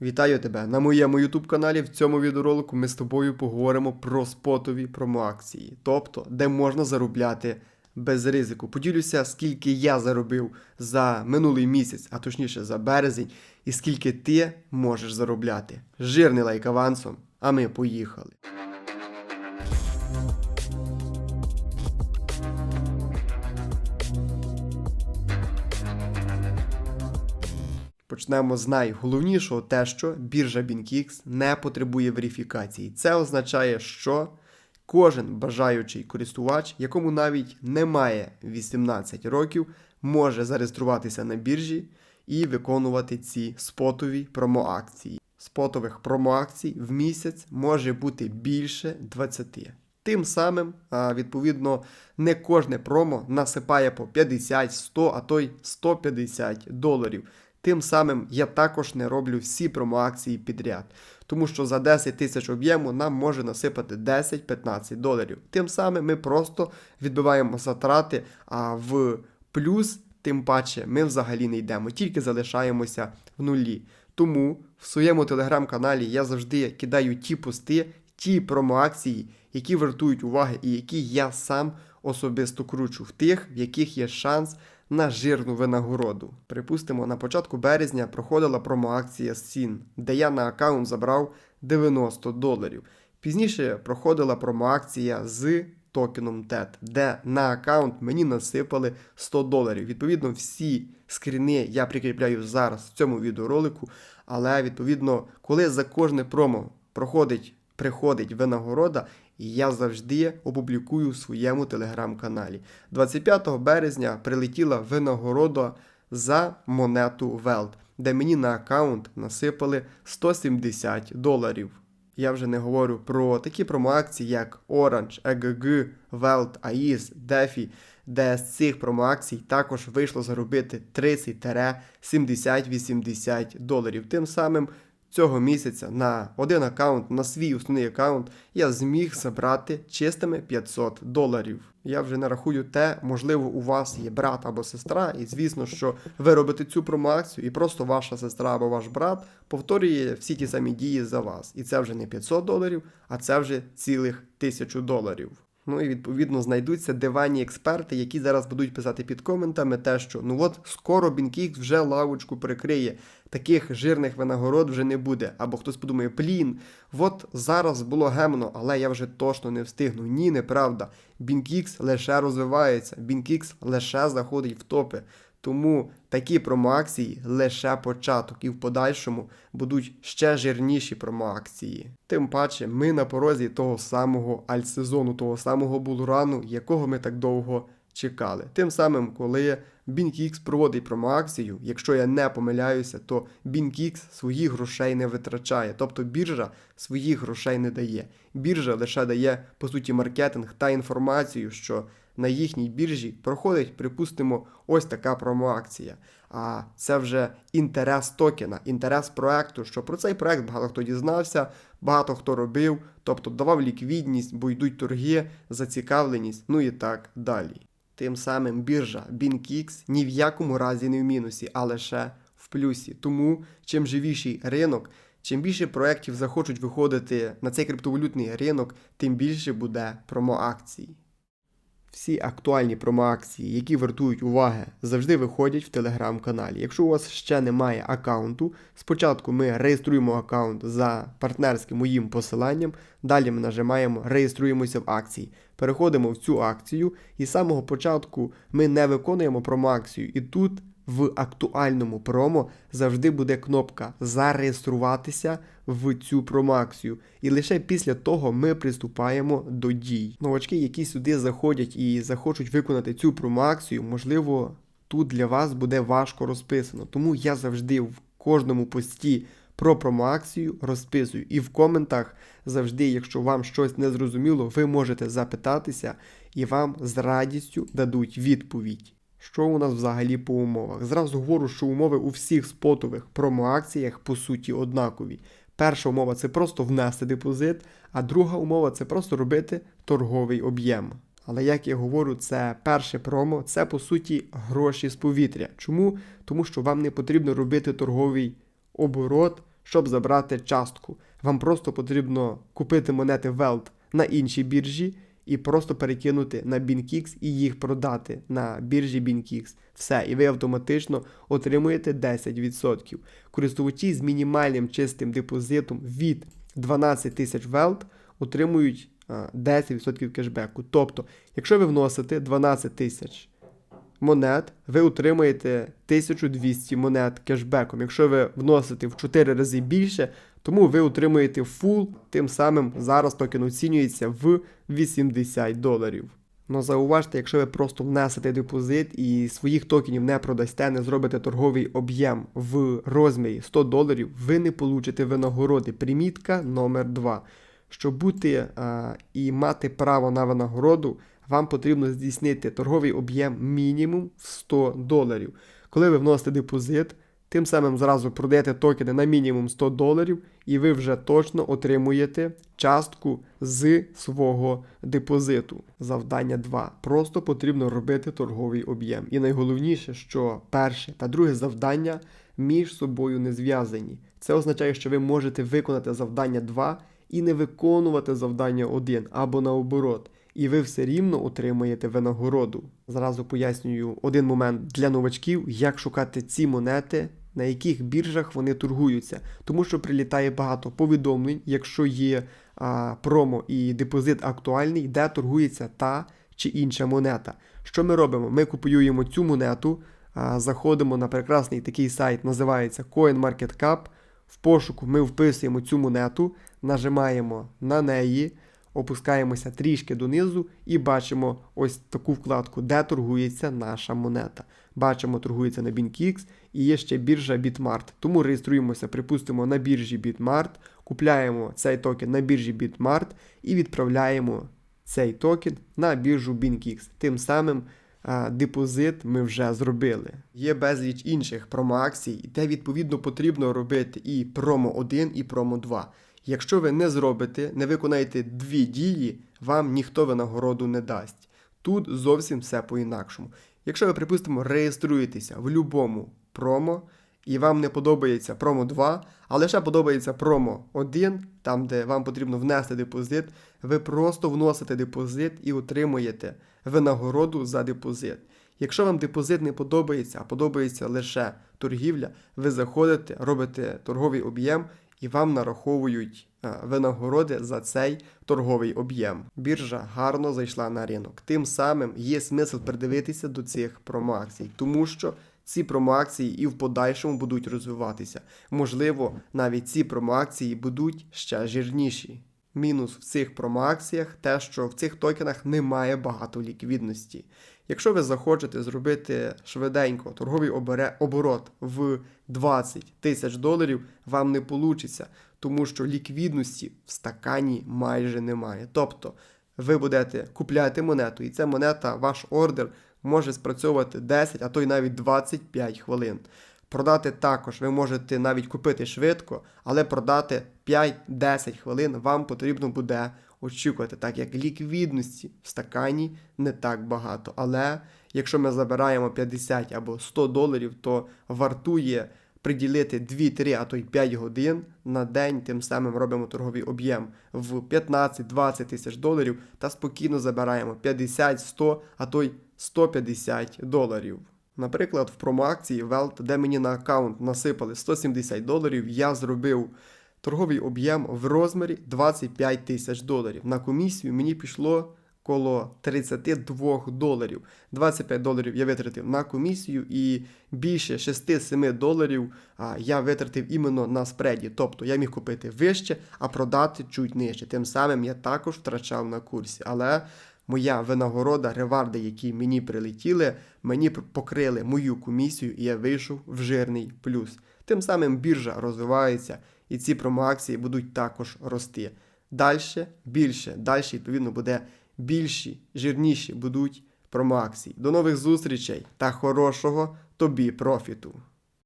Вітаю тебе на моєму YouTube каналі. В цьому відеоролику ми з тобою поговоримо про спотові промоакції, тобто де можна заробляти без ризику. Поділюся, скільки я заробив за минулий місяць, а точніше за березень, і скільки ти можеш заробляти. Жирний лайк авансом, а ми поїхали. Почнемо з найголовнішого, те, що біржа BinkX не потребує верифікації. Це означає, що кожен бажаючий користувач, якому навіть немає 18 років, може зареєструватися на біржі і виконувати ці спотові промоакції. Спотових промоакцій в місяць може бути більше 20. Тим самим, відповідно, не кожне промо насипає по 50, 100, а то й 150 доларів. Тим самим я також не роблю всі промоакції підряд, тому що за 10 тисяч об'єму нам може насипати 10-15 доларів. Тим самим ми просто відбиваємо затрати, а в плюс, тим паче, ми взагалі не йдемо, тільки залишаємося в нулі. Тому в своєму телеграм-каналі я завжди кидаю ті пости, ті промоакції, які вартують уваги і які я сам особисто кручу, в тих, в яких є шанс на жирну винагороду. Припустимо, на початку березня проходила промоакція Сін, де я на аккаунт забрав 90 доларів. Пізніше проходила промоакція з токеном TET, де на аккаунт мені насипали 100 доларів. Відповідно, всі скріни я прикріпляю зараз в цьому відеоролику, але відповідно, коли за кожне промо проходить приходить винагорода, і я завжди опублікую в своєму телеграм-каналі. 25 березня прилетіла винагорода за монету Welt, де мені на аккаунт насипали 170 доларів. Я вже не говорю про такі промоакції, як Orange, EGG, Welt, AIS, DeFi, де з цих промоакцій також вийшло заробити 30-70-80 доларів. Тим самим цього місяця на один аккаунт, на свій основний аккаунт, я зміг забрати чистими 500 доларів. Я вже не рахую те, можливо, у вас є брат або сестра, і звісно, що ви робите цю промоакцію, і просто ваша сестра або ваш брат повторює всі ті самі дії за вас. І це вже не 500 доларів, а це вже цілих 1000 доларів. Ну і відповідно знайдуться диванні експерти, які зараз будуть писати під коментами те, що ну от скоро Бінкікс вже лавочку прикриє, таких жирних винагород вже не буде. Або хтось подумає, плін, от зараз було гемно, але я вже точно не встигну. Ні, неправда. Бінкікс лише розвивається, Бінкікс лише заходить в топи. Тому такі промоакції лише початок, і в подальшому будуть ще жирніші промоакції. Тим паче, ми на порозі того самого альтсезону, того самого булрану, якого ми так довго чекали. Тим самим, коли BinkX проводить промоакцію, якщо я не помиляюся, то BinkX своїх грошей не витрачає, тобто біржа своїх грошей не дає. Біржа лише дає по суті маркетинг та інформацію, що на їхній біржі проходить, припустимо, ось така промоакція. А це вже інтерес токена, інтерес проекту, що про цей проект багато хто дізнався, багато хто робив, тобто давав ліквідність, бо йдуть торги, зацікавленість, ну і так далі. Тим самим біржа BinkX ні в якому разі не в мінусі, а лише в плюсі. Тому чим живіший ринок, чим більше проєктів захочуть виходити на цей криптовалютний ринок, тим більше буде промоакцій. Всі актуальні промоакції, які вартують уваги, завжди виходять в телеграм-каналі. Якщо у вас ще немає аккаунту, спочатку ми реєструємо аккаунт за партнерським моїм посиланням, далі ми нажимаємо реєструємося в акції. Переходимо в цю акцію, і з самого початку ми не виконуємо промоакцію. І тут в актуальному промо завжди буде кнопка зареєструватися в цю промоакцію. І лише після того ми приступаємо до дій. Новачки, які сюди заходять і захочуть виконати цю промоакцію, можливо, тут для вас буде важко розписано. Тому я завжди в кожному пості про промоакцію розписую. І в коментах завжди, якщо вам щось не зрозуміло, ви можете запитатися і вам з радістю дадуть відповідь. Що у нас взагалі по умовах? Зразу говорю, що умови у всіх спотових промоакціях по суті однакові. Перша умова це просто внести депозит, а друга умова це просто робити торговий об'єм. Але як я говорю, це перше промо, це по суті гроші з повітря. Чому? Тому що вам не потрібно робити торговий оборот, щоб забрати частку. Вам просто потрібно купити монети Welt на іншій біржі і просто перекинути на BinKix і їх продати на біржі BinKix. Все, і ви автоматично отримуєте 10%. Користувачі з мінімальним чистим депозитом від 12 тисяч Welt отримують 10% кешбеку. Тобто, якщо ви вносите 12 тисяч монет, ви отримаєте 1200 монет кешбеком. Якщо ви вносите в 4 рази більше, тому ви отримуєте фул, тим самим зараз токен оцінюється в 80 доларів. Ну зауважте, якщо ви просто внесете депозит і своїх токенів не продасте, не зробите торговий об'єм в розмірі 100 доларів, ви не получите винагороди. Примітка номер 2. Щоб бути а, і мати право на винагороду, вам потрібно здійснити торговий об'єм мінімум в 100 доларів. Коли ви вносите депозит, тим самим зразу продаєте токени на мінімум 100 доларів, і ви вже точно отримуєте частку з свого депозиту. Завдання 2. Просто потрібно робити торговий об'єм. І найголовніше, що перше та друге завдання між собою не зв'язані. Це означає, що ви можете виконати завдання 2 і не виконувати завдання 1 або наоборот. І ви все рівно отримаєте винагороду. Зразу пояснюю один момент для новачків, як шукати ці монети, на яких біржах вони торгуються. Тому що прилітає багато повідомлень, якщо є а, промо і депозит актуальний, де торгується та чи інша монета. Що ми робимо? Ми купуємо цю монету, а, заходимо на прекрасний такий сайт, називається CoinMarketCap. В пошуку ми вписуємо цю монету, нажимаємо на неї опускаємося трішки донизу і бачимо ось таку вкладку, де торгується наша монета. Бачимо, торгується на BinKix і є ще біржа Bitmart. Тому реєструємося, припустимо, на біржі Bitmart, купляємо цей токен на біржі Bitmart і відправляємо цей токен на біржу BinKix. Тим самим депозит ми вже зробили. Є безліч інших промо-акцій, де відповідно потрібно робити і промо 1, і промо 2. Якщо ви не зробите, не виконаєте дві дії, вам ніхто винагороду не дасть. Тут зовсім все по-інакшому. Якщо ви, припустимо, реєструєтеся в будь-якому промо, і вам не подобається промо 2, а лише подобається промо 1, там, де вам потрібно внести депозит, ви просто вносите депозит і отримуєте винагороду за депозит. Якщо вам депозит не подобається, а подобається лише торгівля, ви заходите, робите торговий об'єм і вам нараховують е, винагороди за цей торговий об'єм. Біржа гарно зайшла на ринок. Тим самим є смисл придивитися до цих промоакцій, тому що ці промоакції і в подальшому будуть розвиватися. Можливо, навіть ці промоакції будуть ще жирніші. Мінус в цих промоакціях те, що в цих токенах немає багато ліквідності. Якщо ви захочете зробити швиденько торговий оборот в 20 тисяч доларів, вам не вийде, тому що ліквідності в стакані майже немає. Тобто ви будете купляти монету, і ця монета, ваш ордер може спрацьовувати 10, а то й навіть 25 хвилин. Продати також ви можете навіть купити швидко, але продати 5-10 хвилин вам потрібно буде очікувати, так як ліквідності в стакані не так багато. Але якщо ми забираємо 50 або 100 доларів, то вартує приділити 2-3, а то й 5 годин на день, тим самим робимо торговий об'єм в 15-20 тисяч доларів та спокійно забираємо 50, 100, а то й 150 доларів. Наприклад, в промоакції Welt, де мені на аккаунт насипали 170 доларів, я зробив торговий об'єм в розмірі 25 тисяч доларів. На комісію мені пішло коло 32 доларів. 25 доларів я витратив на комісію і більше 6-7 доларів я витратив іменно на спреді. Тобто я міг купити вище, а продати чуть нижче. Тим самим я також втрачав на курсі. Але моя винагорода, реварди, які мені прилетіли, мені покрили мою комісію, і я вийшов в жирний плюс. Тим самим біржа розвивається, і ці промоакції будуть також рости. Далі більше, далі, відповідно, буде більші, жирніші будуть промоакції. До нових зустрічей та хорошого тобі профіту!